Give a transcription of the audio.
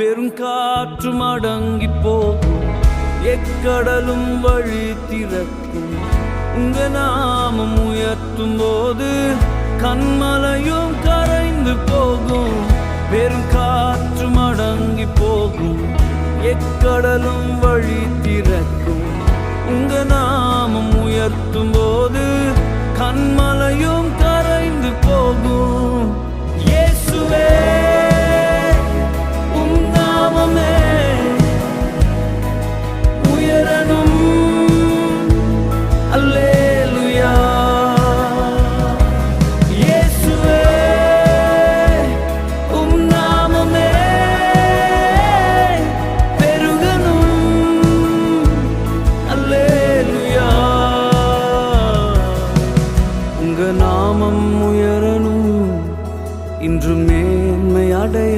பெருங்காற்றும் அடங்கி போகும். எக்கடலும் வழி திறக்கும். உங்க நாமம் உயர்த்தும் போது கண்மலையும் கரைந்து போகும். பெருங்காற்றும் அடங்கி போகும். எக்கடலும் வழி திறக்கும். உங்க நாமம் உயர்த்தும் போது கண்மலையும் நாமம் உயரணும். இன்று மேன்மையடை